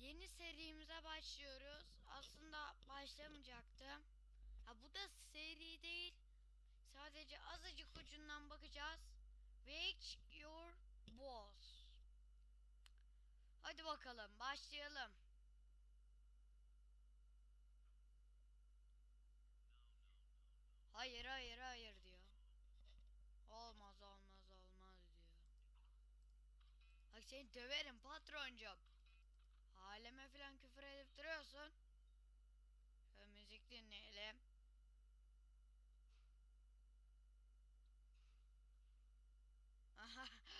Yeni serimize başlıyoruz. Aslında başlamayacaktım. Ha bu da seri değil. Sadece azıcık ucundan bakacağız. Wake your boss. Hadi bakalım başlayalım. Hayır hayır hayır diyor. Olmaz olmaz olmaz diyor. Bak seni döverim patroncum. Haleme falan küfür edip duruyorsun. Şöyle müzik dinleyelim.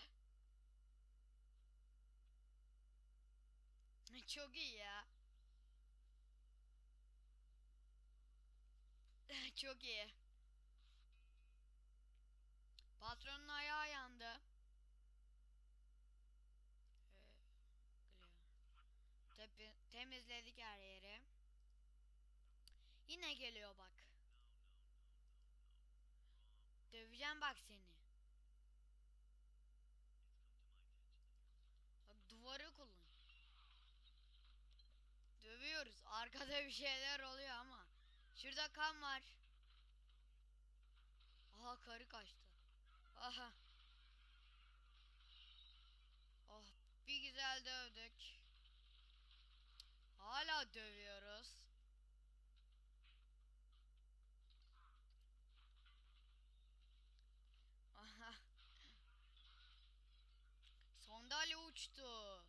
Çok iyi ya. Çok iyi. Temizledik her yeri. Yine geliyor bak. Döveceğim bak seni. Bak duvarı kullan. Dövüyoruz. Arkada bir şeyler oluyor ama. Şurada kan var. Aha karı kaçtı. Aha. Oh bir güzel dövdük. Hala dövüyoruz. Aha. Sandalye uçtu.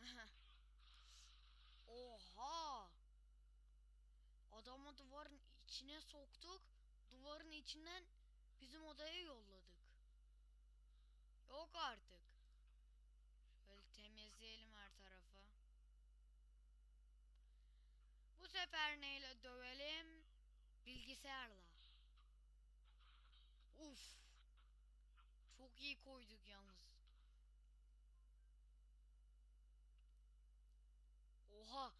Oha. Adamı duvarın içine soktuk. Duvarın içinden bizim odaya yolladık. Yok artık. Temizleyelim her tarafı. Bu sefer neyle dövelim? Bilgisayarla. Uf. Çok iyi koyduk yalnız. Oha.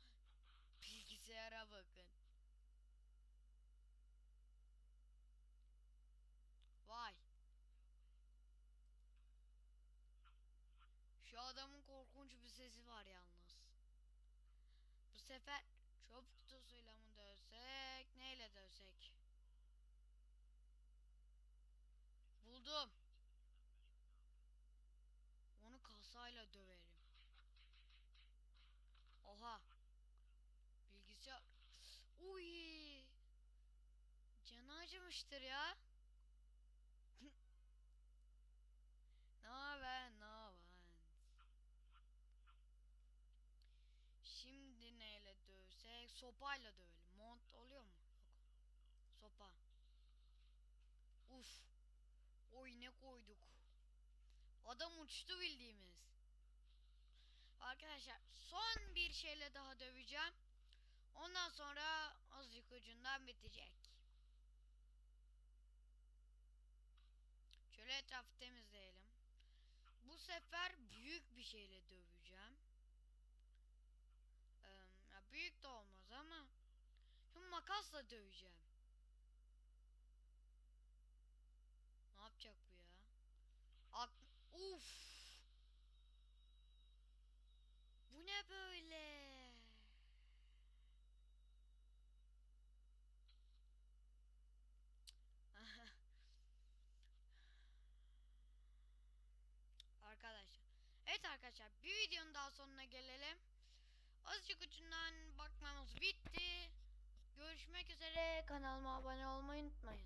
Bilgisayara bakın. Korkunç bir sesi var yalnız. Bu sefer çöp kutusuyla mı dövsek, neyle dövsek? Buldum. Onu kasayla döverim. Oha. Bilgisayar. Uy. Canı acımıştır ya. ne haber, ne haber? Şimdi neyle dövsek? Sopayla dövelim. Mont oluyor mu? Yok. Sopa. Uf. Oy ne koyduk. Adam uçtu bildiğimiz. Arkadaşlar son bir şeyle daha döveceğim. Ondan sonra azıcık ucundan bitecek. Şöyle etrafı temizleyelim. Bu sefer büyük bir şeyle döveceğim. Ee, ya büyük de olmaz ama şimdi makasla döveceğim. Ne yapacak bu ya? Ak Uf. Bu ne böyle? Arkadaşlar. Evet arkadaşlar bir videonun daha sonuna gelelim. Azıcık ucundan bakmamız bitti. Görüşmek üzere. Kanalıma abone olmayı unutmayın.